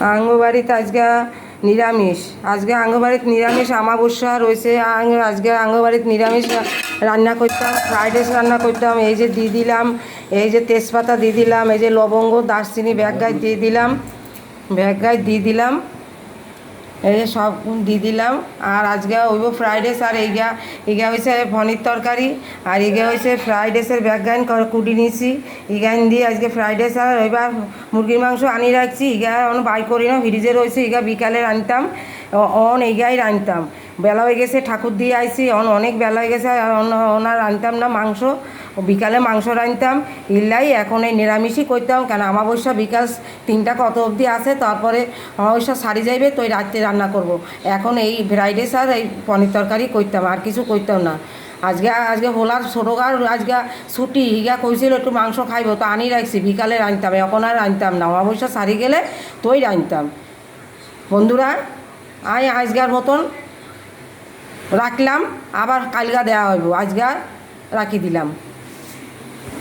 আঙ্গবাড়িতে আজকে নিরামিষ। আজকে আঙ্গবাড়িতে নিরামিষ আমাবস্যা রয়েছে। আজকে আঙ্গবাড়িতে নিরামিষ রান্না করতাম, ফ্রাইড রাইস রান্না করতাম। এই যে দিয়ে দিলাম, এই যে তেজপাতা দিয়ে দিলাম, এই যে লবঙ্গ, দারচিনি ব্যাগ গায়ে দিয়ে দিলাম, ব্যাগ গায়ে দিয়ে দিলাম। এই যে সব দিয়ে দিলাম। আর আজকে হইব ফ্রাইড রাইস আর এইগা ইগা হয়েছে পনির তরকারি। আর ইগা হয়েছে ফ্রাইড রাইসের ব্যাগাইন কুটি নিয়েছি ইগাইন দিয়ে আজকে ফ্রাইড রাইস আর এবার মুরগির মাংস আনি রাখছি। ইগা অন বাই করি না ফ্রিজে রয়েছে ইগা বিকালে রানতাম। অন ইগাই রানতাম। বেলা হয়ে গেছে, ঠাকুর দিয়ে আইছি, অন অনেক বেলা হয়ে গেছে, অন- ওনার রানতাম না মাংস। বিকালে মাংস রাঁধতাম, ইল্লাই এখন এই নিরামিষই করতাম, কেন আমাবস্যা বিকাল তিনটা কত অবধি আছে, তারপরে অমাবস্যা সারি যাইবে, তো রাত্রে রান্না করব। এখন এই ফ্রাইড রাইস আর এই পনির তরকারি করতাম, আর কিছু করতাম না। আজকে আজকে হোলার ছোটোকার আজকে ছুটি, হিগা কইছিল একটু মাংস খাইব, তো আনি রাখছি, বিকালে রাঁধতাম, এখন আর রাঁধতাম না, অমাবস্যা সারি গেলে তোই রাঁধতাম। বন্ধুরা আই আজগার মতন, রাখলাম, আবার কালগা দেওয়া হইব আজগার রাখি দিলাম।